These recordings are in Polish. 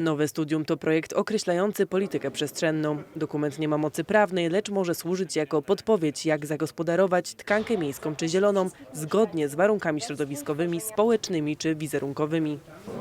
Nowe studium to projekt określający politykę przestrzenną. Dokument nie ma mocy prawnej, lecz może służyć jako podpowiedź, jak zagospodarować tkankę miejską czy zieloną zgodnie z warunkami środowiskowymi, społecznymi czy wizerunkowymi.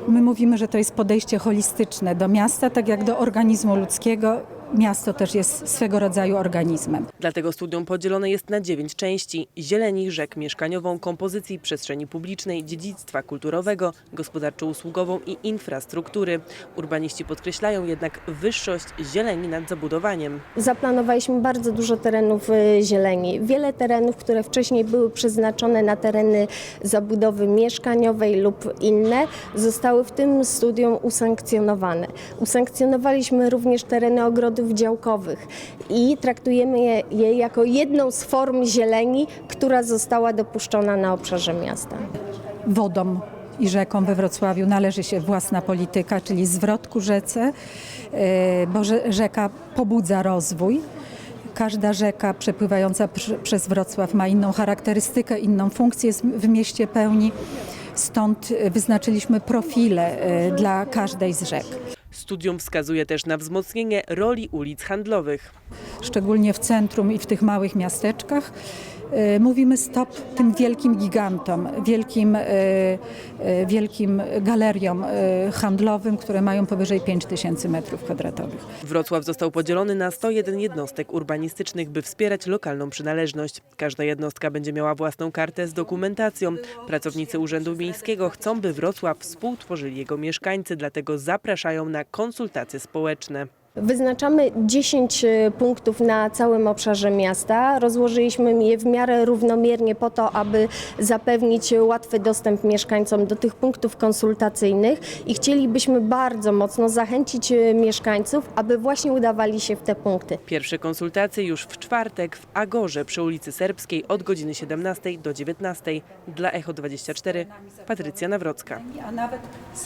My mówimy, że to jest podejście holistyczne do miasta, tak jak do organizmu ludzkiego. Miasto też jest swego rodzaju organizmem. Dlatego studium podzielone jest na dziewięć części: zieleni, rzek mieszkaniową, kompozycji przestrzeni publicznej, dziedzictwa kulturowego, gospodarczo-usługową i infrastruktury. Urbaniści podkreślają jednak wyższość zieleni nad zabudowaniem. Zaplanowaliśmy bardzo dużo terenów y, zieleni. Wiele terenów, które wcześniej były przeznaczone na tereny zabudowy mieszkaniowej lub inne, zostały w tym studium usankcjonowane. Usankcjonowaliśmy również tereny ogrodów działkowych i traktujemy je, je jako jedną z form zieleni, która została dopuszczona na obszarze miasta. Wodą i rzeką we Wrocławiu należy się własna polityka, czyli zwrot ku rzece, e, bo rze- rzeka pobudza rozwój. Każda rzeka przepływająca przez Wrocław ma inną charakterystykę, inną funkcję w mieście pełni. Stąd wyznaczyliśmy profile e, dla każdej z rzek. Studium wskazuje też na wzmocnienie roli ulic handlowych. szczególnie w centrum i w tych małych miasteczkach. E, Mówimy stop tym wielkim gigantom, wielkim, e, e, wielkim galeriom handlowym, które mają powyżej 5000 metrów kwadratowych. Wrocław został podzielony na 101 jednostek urbanistycznych, by wspierać lokalną przynależność. Każda jednostka będzie miała własną kartę z dokumentacją. Pracownicy Urzędu Miejskiego chcą, by Wrocław współtworzyli jego mieszkańcy, dlatego zapraszają na konsultacje społeczne. Wyznaczamy 10 y, punktów na całym obszarze miasta. Rozłożyliśmy je w miarę równomiernie po to, aby zapewnić łatwy dostęp mieszkańcom do tych punktów konsultacyjnych i chcielibyśmy bardzo mocno zachęcić y, mieszkańców, aby właśnie udawali się w te punkty. Pierwsze konsultacje już w czwartek w Agorze przy ulicy Serbskiej od godziny 17 do 19. Dla Echo 24 Patrycja Nawrocka. A nawet